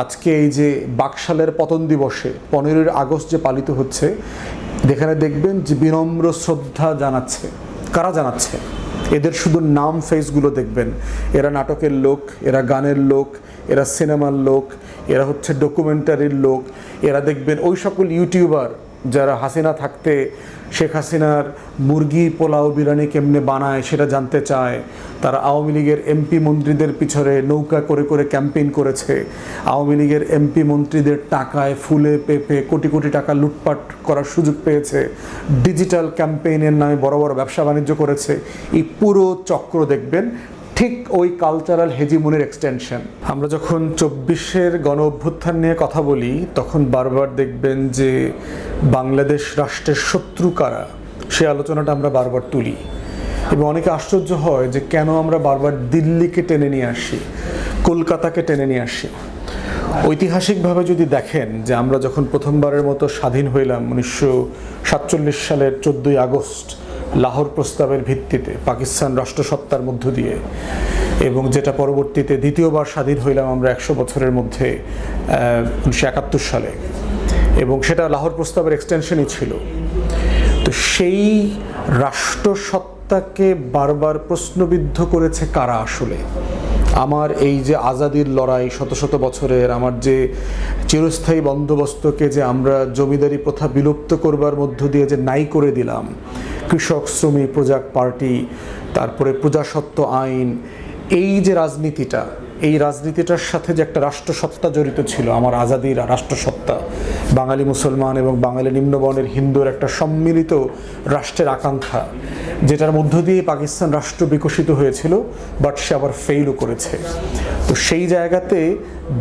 আজকে এই যে বাকশালের পতন দিবসে পনেরোই আগস্ট যে পালিত হচ্ছে, যেখানে দেখবেন যে বিনম্র শ্রদ্ধা জানাচ্ছে। কারা জানাচ্ছে? এদের শুধু নাম ফেসগুলো দেখবেন। এরা নাটকের লোক, এরা গানের লোক, এরা সিনেমার লোক, এরা হচ্ছে ডকুমেন্টারির লোক। এরা দেখবেন ওই সকল ইউটিউবার যারা হাসিনা থাকতে শেখ হাসিনার মুরগি, পোলাও, বিরিয়ানি কেমনে বানায় সেটা জানতে চায়। তারা আওয়ামী লীগের এমপি মন্ত্রীদের পিছনে নৌকা করে করে ক্যাম্পেইন করেছে। আওয়ামী লীগের এমপি মন্ত্রীদের টাকায় ফুলে পেপে কোটি কোটি টাকা লুটপাট করার সুযোগ পেয়েছে। ডিজিটাল ক্যাম্পেইনের নামে বড় বড় ব্যবসা বাণিজ্য করেছে। এই পুরো চক্র দেখবেন ঠিক ওই কালচারাল হেজিমনির এক্সটেনশন আমরা যখন চব্বিশের গণ অভ্যুত্থান নিয়ে কথা বলি, তখন বারবার দেখবেন যে বাংলাদেশ রাষ্ট্রের শত্রু কারা, সে আলোচনাটা আমরা বারবার তুলি। এবং অনেকে আশ্চর্য হয় যে কেন আমরা বারবার দিল্লিকে টেনে নিয়ে আসি, কলকাতাকে টেনে নিয়ে আসি। ঐতিহাসিকভাবে যদি দেখেন যে আমরা যখন প্রথমবারের মতো স্বাধীন হইলাম, উনিশশো সাতচল্লিশ সালের চোদ্দোই আগস্ট লাহোর প্রস্তাবের ভিত্তিতে পাকিস্তান রাষ্ট্রসত্তার মধ্য দিয়ে এবং যেটা পরবর্তীতে দ্বিতীয়বার স্বাধীন হইলাম আমরা একশো বছরের মধ্যে উনিশশো একাত্তর সালে। এবং সেটা লাহোর প্রস্তাবের এক্সটেনশনই ছিল। তো সেই রাষ্ট্রসত্তাকে বারবার প্রশ্নবিদ্ধ করেছে কারা আসলে? আমার এই যে আজাদির লড়াই, শত শত বছরের আমার যে চিরস্থায়ী বন্দোবস্তকে যে আমরা জমিদারি প্রথা বিলুপ্ত করবার মধ্য দিয়ে যে নাই করে দিলাম কৃষক শ্রমিক প্রজাক পার্টি, তারপরে প্রজাসত্ব আইন, এই যে রাজনীতিটা, এই রাজনীতিটার সাথে যে একটা রাষ্ট্রসত্তা জড়িত ছিল, আমার আজাদির রাষ্ট্রসত্তা, বাঙালি মুসলমান এবং বাঙালি নিম্নবর্ণের হিন্দুর একটা সম্মিলিত রাষ্ট্রের আকাঙ্ক্ষা, যেটার মধ্য দিয়ে পাকিস্তান রাষ্ট্র বিকশিত হয়েছিল বাট সে আবার ফেইলও করেছে। তো সেই জায়গাতে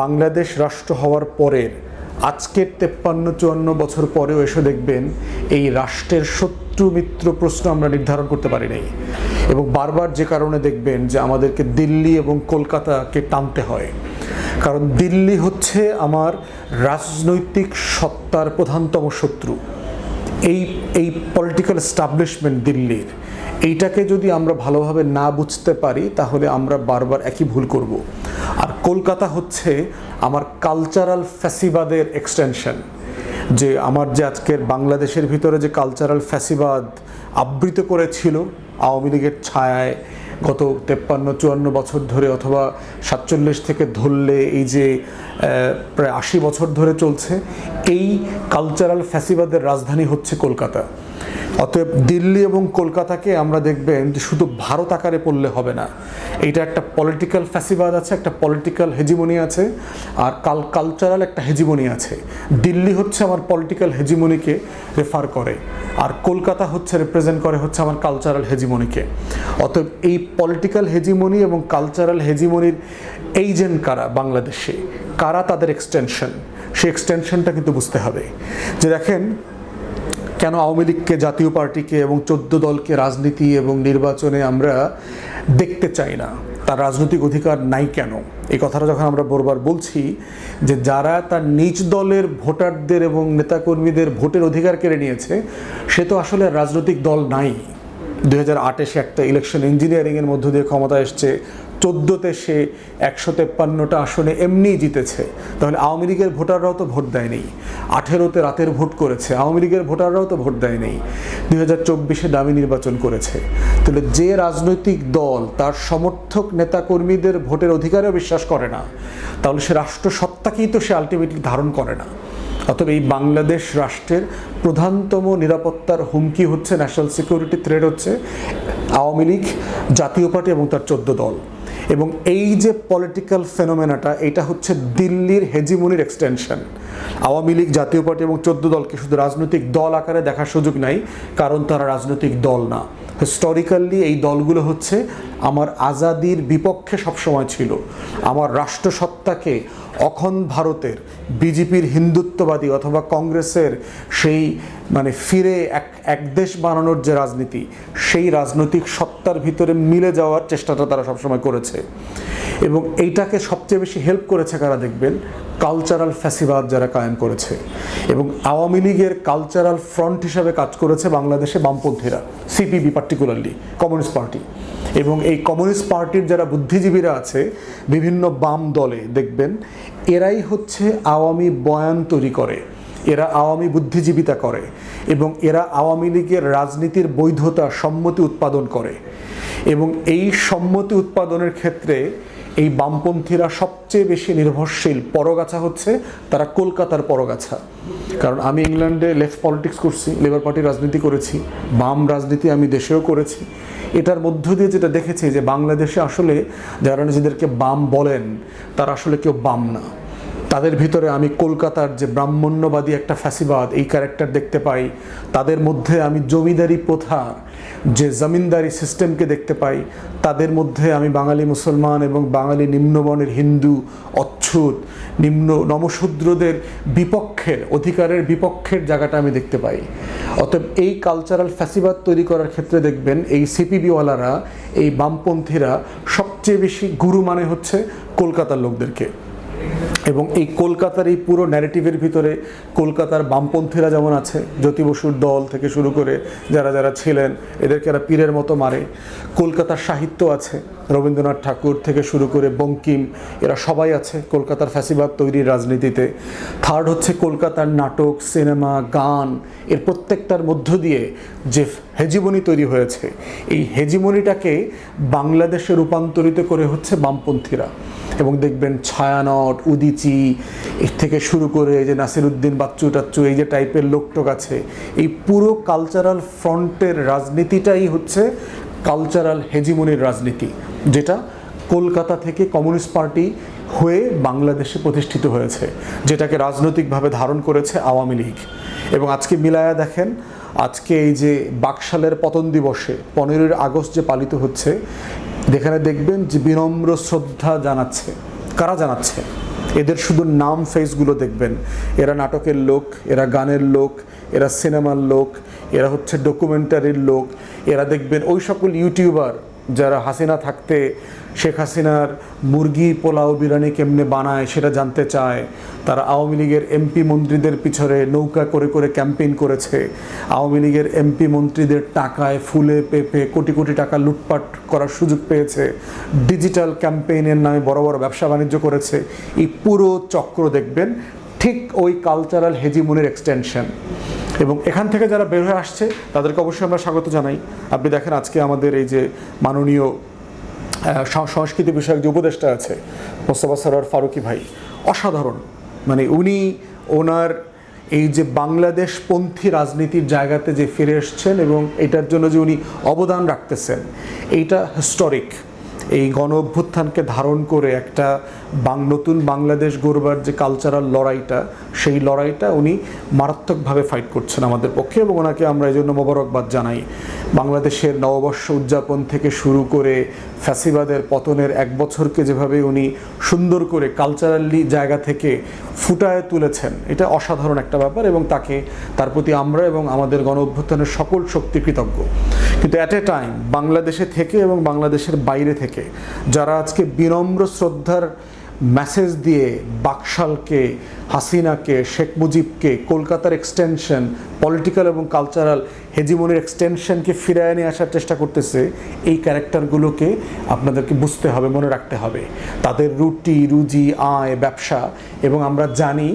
বাংলাদেশ রাষ্ট্র হওয়ার পরের আজকের তেপ্পান্ন, চুয়ান্ন বছর পরেও এসে দেখবেন এই রাষ্ট্রের শত্রু মিত্র প্রশ্ন আমরা নির্ধারণ করতে পারি নাই। এবং বারবার যে কারণে দেখবেন যে আমাদেরকে দিল্লি এবং কলকাতাকে টানতে হয়। কারণ দিল্লি হচ্ছে আমার রাজনৈতিক সত্তার প্রধানতম শত্রু। এই এই পলিটিক্যাল এস্টাবলিশমেন্ট দিল্লির, এইটাকে যদি আমরা ভালোভাবে না বুঝতে পারি, তাহলে আমরা বারবার একই ভুল করব। কলকাতা হচ্ছে আমার কালচারাল ফ্যাসিবাদের এক্সটেনশন যে আমার যে আজকের বাংলাদেশের ভিতরে যে কালচারাল ফ্যাসিবাদ আবৃত করেছিল আওয়ামী লীগের ছায়ায় গত তেপ্পান্ন, চুয়ান্ন বছর ধরে অথবা সাতচল্লিশ থেকে ধরলে এই যে প্রায় আশি বছর ধরে চলছে, এই কালচারাল ফ্যাসিবাদের রাজধানী হচ্ছে কলকাতা। অতএব দিল্লি এবং কলকাতাকে আমরা দেখবেন যে শুধু ভারত আকারে পড়লে হবে না। এটা একটা পলিটিক্যাল ফ্যাসিবাদ আছে, একটা পলিটিক্যাল হেজিমনি আছে, আর কাল কালচারাল একটা হেজিমনি আছে। দিল্লি হচ্ছে আমার পলিটিক্যাল হেজিমনিকে রেফার করে, আর কলকাতা হচ্ছে রিপ্রেজেন্ট করে হচ্ছে আমার কালচারাল হেজিমনিকে অতএব এই পলিটিক্যাল হেজিমনি এবং কালচারাল হেজিমনির এইজেন্ট কারা বাংলাদেশে? কারা তাদের এক্সটেনশন সেই এক্সটেনশনটা কিন্তু বুঝতে হবে। যে দেখেন কেন আওয়ামী লীগকে, জাতীয় পার্টিকে এবং চোদ্দ দলকে রাজনীতি এবং নির্বাচনে আমরা দেখতে চাই না? তার রাজনৈতিক অধিকার নাই কেন? এই কথাটা যখন আমরা বরবার বলছি যে যারা তার নিজ দলের ভোটারদের এবং নেতাকর্মীদের ভোটের অধিকার কেড়ে নিয়েছে, সে তো আসলে রাজনৈতিক দল নাই। দুই হাজার আটে সে একটা ইলেকশন ইঞ্জিনিয়ারিংয়ের মধ্য দিয়ে ক্ষমতা এসছে চোদ্দোতে সে একশো তেপ্পান্নটা আসনে এমনিই জিতেছে। তাহলে আওয়ামী লীগের ভোটাররাও তো ভোট দেয়নি। আঠেরোতে রাতের ভোট করেছে। আওয়ামী লীগের ভোটাররাও তো ভোট দেয়নি। দুই হাজার চব্বিশে দামি নির্বাচন করেছে। তাহলে যে রাজনৈতিক দল তার সমর্থক নেতাকর্মীদের ভোটের অধিকারেও বিশ্বাস করে না, তাহলে সে রাষ্ট্র সত্তাকেই তো সে আলটিমেটলি ধারণ করে না। অতএব এই বাংলাদেশ রাষ্ট্রের প্রধানতম নিরাপত্তার হুমকি হচ্ছে ন্যাশনাল সিকিউরিটি থ্রেড হচ্ছে আওয়ামী লীগ, জাতীয় পার্টি এবং তার চোদ্দ দল। এবং এই যে পলিটিক্যাল ফেনোমেনাটা এটা হচ্ছে দিল্লির হেজিমনির এক্সটেনশন আওয়ামী লীগ, জাতীয় পার্টি এবং চোদ্দ দলকে শুধু রাজনৈতিক দল আকারে দেখার সুযোগ নাই, কারণ তারা রাজনৈতিক দল না। হিস্টোরিক্যালি এই দলগুলো হচ্ছে আমার আজাদির বিপক্ষে সবসময় ছিল। আমার রাষ্ট্রসত্তাকে অখন ভারতের বিজেপির হিন্দুত্ববাদী অথবা কংগ্রেসের সেই মানে ফিরে এক এক দেশ বানানোর যে রাজনীতি, সেই রাজনৈতিক সত্তার ভিতরে মিলে যাওয়ার চেষ্টাটা তারা সবসময় করেছে। এবং এইটাকে সবচেয়ে বেশি হেল্প করেছে কারা দেখবেন? কালচারাল ফ্যাসিবাদ যারা কায়েম করেছে এবং আওয়ামী লীগের কালচারাল ফ্রন্ট হিসাবে কাজ করেছে বাংলাদেশে বামপন্থীরা সিপিবি পার্টিকুলারলি কমিউনিস্ট পার্টি এবং এই কমিউনিস্ট পার্টির যারা বুদ্ধিজীবীরা আছে, বিভিন্ন বাম দলে দেখবেন, এরাই হচ্ছে আওয়ামী বয়ান তৈরি করে, এরা আওয়ামী বুদ্ধিজীবিতা করে এবং এরা আওয়ামী লীগের রাজনীতির বৈধতা সম্মতি উৎপাদন করে। এবং এই সম্মতি উৎপাদনের ক্ষেত্রে এই বামপন্থীরা সবচেয়ে বেশি নির্ভরশীল পরগাছা হচ্ছে তারা কলকাতার পরগাছা। কারণ আমি ইংল্যান্ডে লেফট পলিটিক্স করছি, লেবার পার্টি রাজনীতি করেছি, বাম রাজনীতি আমি দেশেও করেছি। এটার মধ্য দিয়ে যেটা দেখেছি যে বাংলাদেশে আসলে যারা নিজেদেরকে বাম বলেন, তারা আসলে কেউ বাম না। তাদের ভিতরে আমি কলকাতার যে ব্রাহ্মণ্যবাদী একটা ফ্যাসিবাদ, এই ক্যারেক্টার দেখতে পাই। তাদের মধ্যে আমি জমিদারি প্রথা যে জমিনদারি সিস্টেমকে দেখতে পাই, তাদের মধ্যে আমি বাঙালি মুসলমান এবং বাঙালি নিম্নবর্ণের হিন্দু, অচ্ছুত, নিম্ন নমশূদ্রদের বিপক্ষের, অধিকারের বিপক্ষের জায়গাটা আমি দেখতে পাই। অতএব এই কালচারাল ফ্যাসিবাদ তৈরি করার ক্ষেত্রে দেখবেন এই সিপিবিওয়ালারা এই বামপন্থীরা সবচেয়ে বেশি গুরু মানে হচ্ছে কলকাতার লোকদেরকে। এবং এই কলকাতার এই পুরো ন্যারেটিভের ভিতরে কলকাতার বামপন্থীরা যেমন আছে, জ্যোতি বসুর দল থেকে শুরু করে যারা যারা ছিলেন, এদেরকে এরা পীরের মতো মারে। কলকাতার সাহিত্য আছে, রবীন্দ্রনাথ ঠাকুর থেকে শুরু করে বঙ্কিম, এরা সবাই আছে কলকাতার ফ্যাসিবাদ তৈরির রাজনীতিতে। থার্ড হচ্ছে কলকাতার নাটক, সিনেমা, গান, এর প্রত্যেকটার মধ্য দিয়ে যে হেজিমনি তৈরি হয়েছে, এই হেজিমনিটাকে বাংলাদেশে রূপান্তরিত করে হচ্ছে বামপন্থীরা। এবং দেখবেন ছায়ানট, উদিচি, এর থেকে শুরু করে এই যে নাসিরুদ্দিন বাচ্চু টাচ্চু, এই যে টাইপের লোকটোক আছে, এই পুরো কালচারাল ফ্রন্টের রাজনীতিটাই হচ্ছে কালচারাল হেজিমনির রাজনীতি, যেটা কলকাতা থেকে কমিউনিস্ট পার্টি হয়ে বাংলাদেশে প্রতিষ্ঠিত হয়েছে, যেটাকে রাজনৈতিকভাবে ধারণ করেছে আওয়ামী লীগ। এবং আজকে মিলায়া দেখেন, আজকে এই যে বাকশালের পতন দিবসে পনেরোই আগস্ট যে পালিত হচ্ছে যেখানে দেখবেন যে বিনম্র শ্রদ্ধা জানাচ্ছে। কারা জানাচ্ছে? এদের শুধু নাম ফেসগুলো দেখবেন। এরা নাটকের লোক, এরা গানের লোক, এরা সিনেমার লোক, এরা হচ্ছে ডকুমেন্টারির লোক। এরা দেখবেন ওই সকল ইউটিউবার যারা হাসিনা থাকতে শেখ হাসিনার মুরগি, পোলাও, বিরিয়ানি কেমনে বানায় সেটা জানতে চায়। তারা আওয়ামী লীগের এমপি মন্ত্রীদের পিছনে নৌকা করে করে ক্যাম্পেইন করেছে। আওয়ামী লীগের এমপি মন্ত্রীদের টাকায় ফুলে পেপে কোটি কোটি টাকা লুটপাট করার সুযোগ পেয়েছে। ডিজিটাল ক্যাম্পেইনের নামে বড় বড় ব্যবসা বাণিজ্য করেছে। এই পুরো চক্র দেখবেন, ঠিক ওই কালচারাল হেজিমনির এক্সটেনশন এবং এখান থেকে যারা বের হয়ে আসছে, তাদেরকে অবশ্যই আমরা স্বাগত জানাই। আপনি দেখেন আজকে আমাদের এই যে মাননীয় সংস্কৃতি বিষয়ক যে উপদেষ্টা আছে, মোস্তফা সরোয়ার ফারুকি ভাই, অসাধারণ। মানে উনি ওনার এই যে বাংলাদেশ পন্থী রাজনীতির জায়গাতে যে ফিরে এসছেন এবং এটার জন্য যে উনি অবদান রাখতেছেন, এইটা হিস্টোরিক এই গণ অভ্যুত্থানকে ধারণ করে একটা বাং, নতুন বাংলাদেশ গড়বার যে কালচারাল লড়াইটা, সেই লড়াইটা উনি মারাত্মকভাবে ফাইট করছেন আমাদের পক্ষে এবং ওনাকে আমরা এই জন্য মোবারকবাদ জানাই। বাংলাদেশের নববর্ষ উদযাপন থেকে শুরু করে ফ্যাসিবাদের পতনের এক বছরকে যেভাবে উনি সুন্দর করে কালচারালি জায়গা থেকে ফুটায় তুলেছেন, এটা অসাধারণ একটা ব্যাপার এবং তাকে, তার প্রতি আমরা এবং আমাদের গণ অভ্যুত্থানের সকল শক্তি কৃতজ্ঞ। কিন্তু অ্যাট এ টাইম বাংলাদেশে থেকে এবং বাংলাদেশের বাইরে থেকে যারা আজকে বিনম্র শ্রদ্ধার মেসেজ দিয়ে বাকশালকে, হাসিনাকে, শেখ মুজিবকে, কলকাতার এক্সটেনশন পলিটিক্যাল এবং কালচারাল হেজিমনির এক্সটেনশনকে ফিরায় নিয়ে আসার চেষ্টা করতেছে, এই ক্যারেক্টারগুলোকে আপনাদেরকে বুঝতে হবে, মনে রাখতে হবে। তাদের রুটি, রুজি, আয়, ব্যবসা এবং আমরা জানি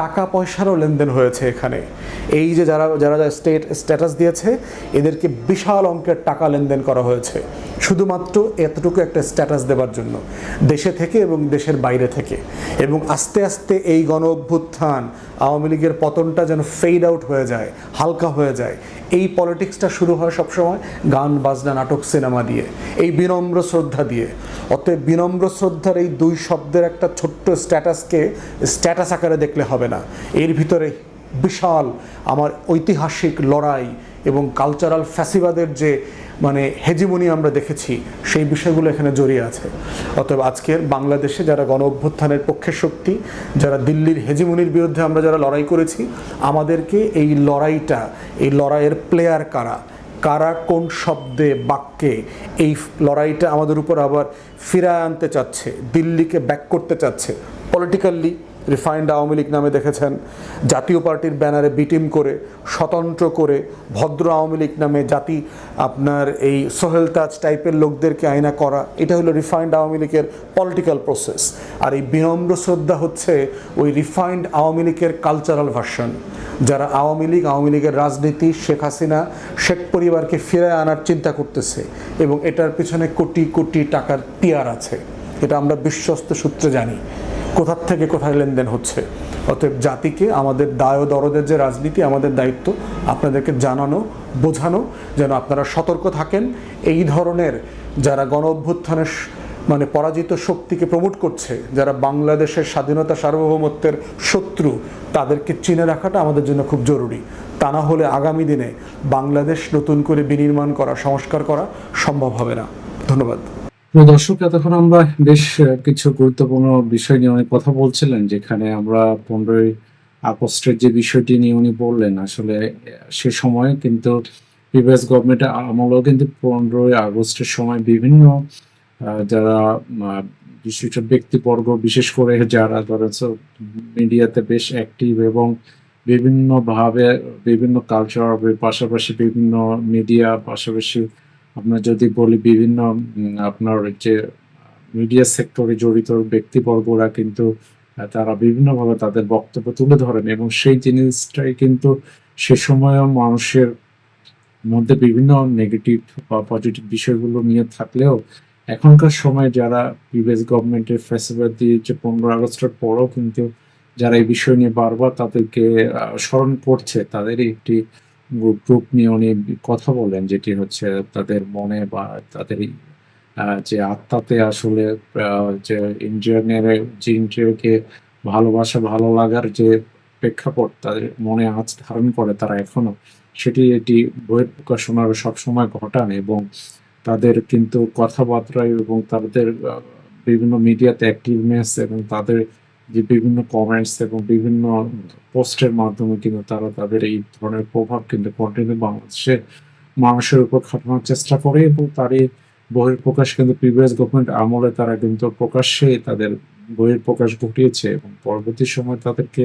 টাকা পয়সারও লেনদেন হয়েছে এখানে। এই যে যারা যারা যারা স্টেট স্ট্যাটাস দিয়েছে, এদেরকে বিশাল অঙ্কের টাকা লেনদেন করা হয়েছে। শুধুমাত্র এতটুকু একটা স্ট্যাটাস দেবার জন্য। দেশে থেকে এবং দেশের বাইরে থেকে। এবং আস্তে আস্তে এই গণ অভ্যুত্থান আওয়ামী লীগের পতনটা যেন ফেড আউট হয়ে যায়, হালকা হয়ে যায় এই পলিটিক্সটা শুরু হয় সবসময় গান, বাজনা, নাটক সিনেমা দিয়ে। এই বিনম্র শ্রদ্ধা দিয়ে। অতএব বিনম্র শ্রদ্ধার এই দুই শব্দের একটা ছোট্ট স্ট্যাটাসকে, স্ট্যাটাস আকারে দেখলে হবে না। এর ভিতরে বিশাল আমার ঐতিহাসিক লড়াই এবং কালচারাল ফ্যাসিবাদের যে মানে হেজিমনি আমরা দেখেছি, সেই বিষয়গুলো এখানে জড়িয়ে আছে। অতএব আজকের বাংলাদেশে যারা গণ অভ্যুত্থানের পক্ষে শক্তি, যারা দিল্লির হেজিমনির বিরুদ্ধে আমরা যারা লড়াই করেছি, আমাদেরকে এই লড়াইটা, এই লড়াইয়ের প্লেয়ার কারা? কারা কোন শব্দে, বাক্যে এই লড়াইটা আমাদের উপর আবার ফিরায় আনতে চাচ্ছে, দিল্লিকে ব্যাক করতে চাচ্ছে? পলিটিক্যালি রিফাইন্ড আওয়ামী লীগ নামে দেখেছেন। জাতীয় পার্টির ব্যানারে বিটিম করে, স্বতন্ত্র করে, ভদ্র আওয়ামী লীগ নামে জাতি আপনার এই সোহেল তাজ টাইপের লোকদেরকে আয়না করা, এটা হলো রিফাইন্ড আওয়ামী লীগের পলিটিক্যাল প্রসেস আর এই বিনম্র শ্রদ্ধা হচ্ছে ওই রিফাইন্ড আওয়ামী লীগের কালচারাল ভার্সন যারা আওয়ামী লীগ, আওয়ামী লীগের রাজনীতি, শেখ হাসিনা, শেখ পরিবারকে ফিরে আনার চিন্তা করতেছে এবং এটার পিছনে কোটি কোটি টাকার পিয়ার আছে। এটা আমরা বিশ্বস্ত সূত্রে জানি। কোথার থেকে কোথায় লেনদেন হচ্ছে? অতএব জাতিকে আমাদের দায় দরদের যে রাজনীতি, আমাদের দায়িত্ব, আপনাদেরকে জানানো, বোঝানো, যেন আপনারা সতর্ক থাকেন। এই ধরনের যারা গণ অভ্যুত্থানের মানে পরাজিত শক্তিকে প্রমোট করছে, যারা বাংলাদেশের স্বাধীনতা সার্বভৌমত্বের শত্রু, তাদেরকে চিনে রাখাটা আমাদের জন্য খুব জরুরি। তা না হলে আগামী দিনে বাংলাদেশ নতুন করে বিনির্মাণ করা, সংস্কার করা সম্ভব হবে না। ধন্যবাদ। দর্শক, এতক্ষণ আমরা বেশ কিছু গুরুত্বপূর্ণ বিষয় নিয়ে কথা বলছিলেন, যেখানে আমরা পনেরোই আগস্টের যে বিষয়টি নিয়ে উনি বললেন, আসলে সে সময় কিন্তু প্রিভিয়াস গভর্নমেন্ট আমলেও কিন্তু পনেরোই আগস্টের সময় বিভিন্ন যারা বিশিষ্ট ব্যক্তিবর্গ, বিশেষ করে যারা ধরেন মিডিয়াতে বেশ অ্যাক্টিভ এবং বিভিন্নভাবে, বিভিন্ন কালচার পাশাপাশি বিভিন্ন মিডিয়া পাশাপাশি আপনার যদি বলি বিভিন্ন আপনার যে মিডিয়া সেক্টরে জড়িত ব্যক্তিবর্গরা কিন্তু তারা বিভিন্নভাবে তাদের বক্তব্য তুলে ধরেন এবং সেই জিনিসটাই কিন্তু সে সময়ও মানুষের মধ্যে বিভিন্ন নেগেটিভ বা পজিটিভ বিষয়গুলো নিয়ে থাকলেও এখনকার সময় যারা প্রিভিয়াস গভর্নমেন্টের ফেসিলিটি দিয়েছে পনেরো আগস্টের পরও কিন্তু যারা এই বিষয় নিয়ে বারবার তাদেরকে স্মরণ করছে, তাদেরই একটি গ্রুপ নিয়ে উনি কথা বলেন, যেটি হচ্ছে তাদের মনে বা তাদের যে আত্মাতে আসলে যে ইঞ্জিনিয়ারের যে ইঞ্জিনিয়ারকে ভালোবাসা, ভালো লাগার যে প্রেক্ষাপট তাদের মনে আঁচ ধারণ করে তারা এখনও, সেটি এটি বইয়ের প্রকাশনার সবসময় ঘটান এবং তাদের কিন্তু কথাবার্তায় এবং তাদের বিভিন্ন মিডিয়াতে অ্যাক্টিভনেস এবং তাদের যে বিভিন্ন কমেন্টস এবং বিভিন্ন পোস্টের মাধ্যমে কিন্তু তারা তাদের এই ধরনের প্রভাব কিন্তু কন্টিনিউ বাংলাদেশে মানুষের উপর খাটানোর চেষ্টা করে এবং তারই বহির প্রকাশ কিন্তু প্রিভিয়াস গভর্নমেন্ট আমলে তারা কিন্তু প্রকাশ্যে তাদের বহির প্রকাশ ঘটিয়েছে এবং পরবর্তী সময় তাদেরকে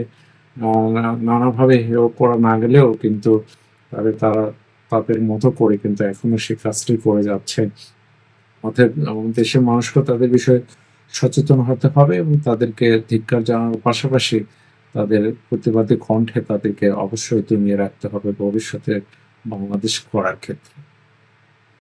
নানাভাবে হেয় করা না গেলেও কিন্তু তাদের, তারা তাদের মতো করে কিন্তু এখনও সে কাজটি করে যাচ্ছে। আমাদের দেশের মানুষকে তাদের বিষয়ে সচেতন হতে হবে এবং তাদেরকে ধিক্কার জানানোর পাশাপাশি তাদের প্রতিবাদী কণ্ঠে তাদেরকে অবশ্যই দমিয়ে রাখতে হবে ভবিষ্যতে বাংলাদেশ করার ক্ষেত্রে।